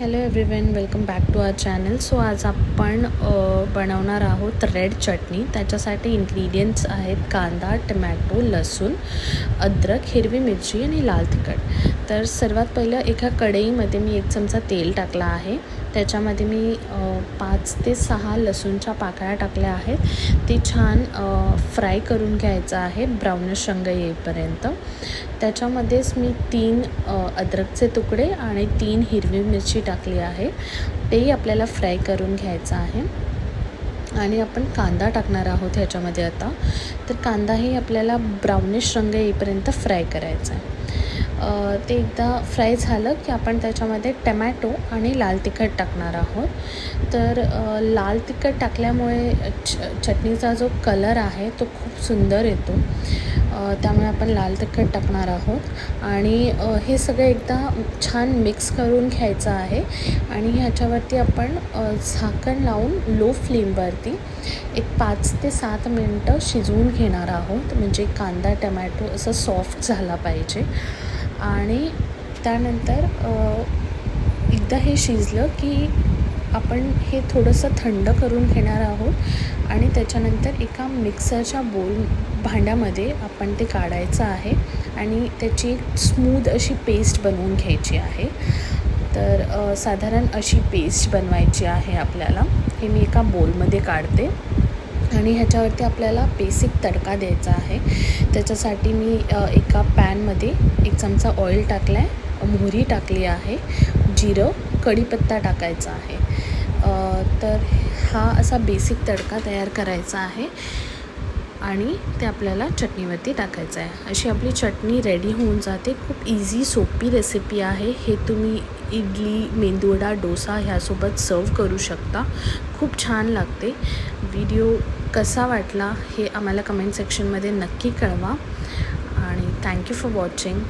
Hello everyone welcome back to our channel so आज आपण बनवणार आहोत रेड चटणी. त्याच्यासाठी इन्ग्रेडियंट्स आहेत कांदा टमॅटो लसूण अद्रक हिरवी मिरची आणि लाल तिखट. तर सर्वात पहिलं एका कढईमध्ये मी एक चमचा तेल टाकला आहे. त्याच्यामध्ये मी पाच ते सहा लसूणच्या पाकळ्या टाकल्या आहेत. ते छान फ्राय करून घ्यायचं आहे ब्राउनिश रंग येईपर्यंत. त्याच्यामध्येच मी तीन अद्रकचे तुकडे आणि तीन हिरवी मिरची टाकली आहे. तेही आपल्याला फ्राय करून घ्यायचं आहे. आणि आपण कांदा टाकणार आहोत ह्याच्यामध्ये आता. तर कांदाही आपल्याला ब्राउनिश रंग येईपर्यंत फ्राय करायचा आहे. ते एकदा फ्राय झालं की आपण त्याच्यामध्ये टमॅटो आणि लाल तिखट टाकणार आहोत. तर लाल तिखट टाकल्यामुळे च चटणीचा जो कलर आहे तो खूप सुंदर येतो. त्यामुळे आपण लाल तिखट टाकणार आहोत. आणि हे सगळं एकदा छान मिक्स करून घ्यायचं आहे. आणि ह्याच्यावरती आपण झाकण लावून लो फ्लेमवरती एक पाच ते सात मिनटं शिजवून घेणार आहोत. म्हणजे कांदा टमॅटो असं सॉफ्ट झाला पाहिजे. आणि त्यानंतर एकदा हे शिजलं की आपण हे थोडंसं थंड करून घेणार आहोत आणि त्याच्यानंतर एका मिक्सरच्या बोल भांड्यामध्ये आपण ते काढायचं आहे आणि त्याची एक स्मूद अशी पेस्ट बनवून घ्यायची आहे. तर साधारण अशी पेस्ट बनवायची आहे आपल्याला. हे मी एका बोलमध्ये काढते. आणि ह्याच्यावरती आपल्याला बेसिक तडका द्यायचा आहे. त्याच्यासाठी मी एका पॅनमध्ये एक चमचा ऑइल टाकला आहे मोहरी टाकली आहे. जिरं कढीपत्ता टाकायचा आहे. तर हा असा बेसिक तडका तयार करायचा आहे. आणि ते आपल्याला चटणीवरती टाकायचं आहे. अशी आपली चटणी रेडी होऊन जाते. खूप इझी सोपी रेसिपी आहे. हे तुम्ही इडली मेंदूवडा डोसा ह्यासोबत सर्व करू शकता. खूप छान लागते. व्हिडिओ कसा वाटला हे आम्हाला कमेंट सेक्शनमध्ये नक्की कळवा. आणि थँक्यू फॉर वॉचिंग